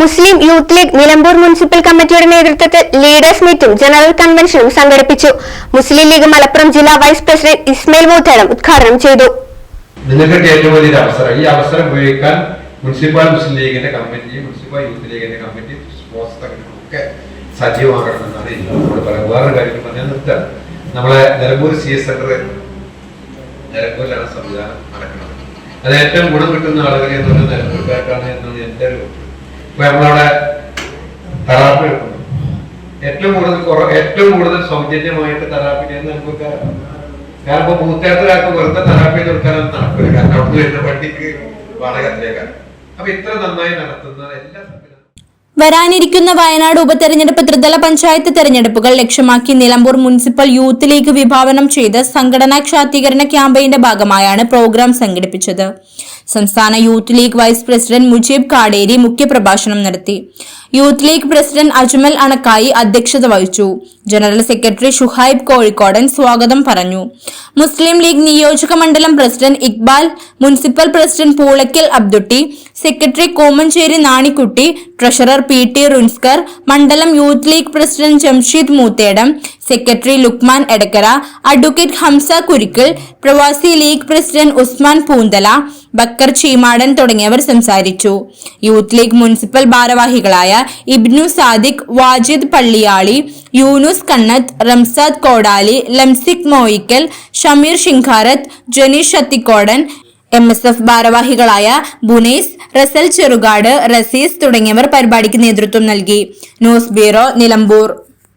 Muslim youth league Nilambur municipal കമ്മിറ്റിയുടെ നേതൃത്വത്തിൽ leaders മീറ്റും general കൺവെൻഷനും സംഘടിപ്പിച്ചു. മുസ്ലിം ലീഗ് മലപ്പുറം ജില്ലാ വൈസ് പ്രസിഡന്റ് ഇസ്മയിൽ മൂത്തേടം ഉദ്ഘാടനം ചെയ്തു. നിങ്ങൾക്ക് ഏറ്റവും ഈ അവസരം municipal committee municipal youth committee നമ്മളെ നിലമ്പൂർ സി എസ് സെന്റർ നിലമ്പൂരിലാണ് സംവിധാനം നടക്കുന്നത്. അത് ഏറ്റവും ഗുണം കിട്ടുന്ന ആളുകളെ എന്ന് നിലമ്പൂർക്കാർക്കാണ് എന്നാണ് എന്റെ ഒരു നമ്മളവിടെ തെറാപ്പി എടുക്കുന്നു ഏറ്റവും കൂടുതൽ ഏറ്റവും കൂടുതൽ സൗജന്യമായിട്ട് തെറാപ്പി ചെയ്യുന്ന നമുക്ക് കാരണം ഇപ്പൊ മൂത്തേട്ടൊരാൾക്ക് വെറുതെ തെറാപ്പി കൊടുക്കാനൊന്നും നടക്കില്ല കാരണം അവിടുന്ന് വരുന്ന വണ്ടിക്ക് വാടക അപ്പൊ ഇത്ര നന്നായി നടത്തുന്ന എല്ലാ വരാനിരിക്കുന്ന വയനാട് ഉപതെരഞ്ഞെടുപ്പ് ത്രിതല പഞ്ചായത്ത് തെരഞ്ഞെടുപ്പുകൾ ലക്ഷ്യമാക്കി നിലമ്പൂർ മുനിസിപ്പൽ യൂത്ത് ലീഗ് വിഭാവനം ചെയ്ത് സംഘടനാ ക്ഷാത്തീകരണ ക്യാമ്പയിന്റെ ഭാഗമായാണ് പ്രോഗ്രാം സംഘടിപ്പിച്ചത്. സംസ്ഥാന youth league vice president Mujeeb Kaderi മുഖ്യപ്രഭാഷണം നടത്തി. Youth league president Ajmal Anakkayi അധ്യക്ഷത വഹിച്ചു. ജനറൽ സെക്രട്ടറി ഷുഹൈബ് കോഴിക്കോടൻ സ്വാഗതം പറഞ്ഞു. മുസ്ലിം ലീഗ് നിയോജക മണ്ഡലം president Iqbal municipal president Poolakkal Abdutty secretary Komancheri Nanikutty treasurer P T Runskar മണ്ഡലം youth league president Jamsheed Moothedam secretary Luqman Edakkara advocate Hamza Kurikkal Pravasi league president Usman Poonthala Bakkar Cheemadan തുടങ്ങിയവർ സംസാരിച്ചു. Youth league municipal ഭാരവാഹികളായ Ibnu Sadiq Wajid Palliyali Yunus Kannath Ramsad Kodali Lamsik Moyikkal Shameer Shinkarath Janeesh Shathikodan M S F ഭാരവാഹികളായ ബുനൈസ് റസൽ ചെറുകാട് റസീസ് തുടങ്ങിയവർ പരിപാടിക്ക് നേതൃത്വം നൽകി. News bureau Nilambur.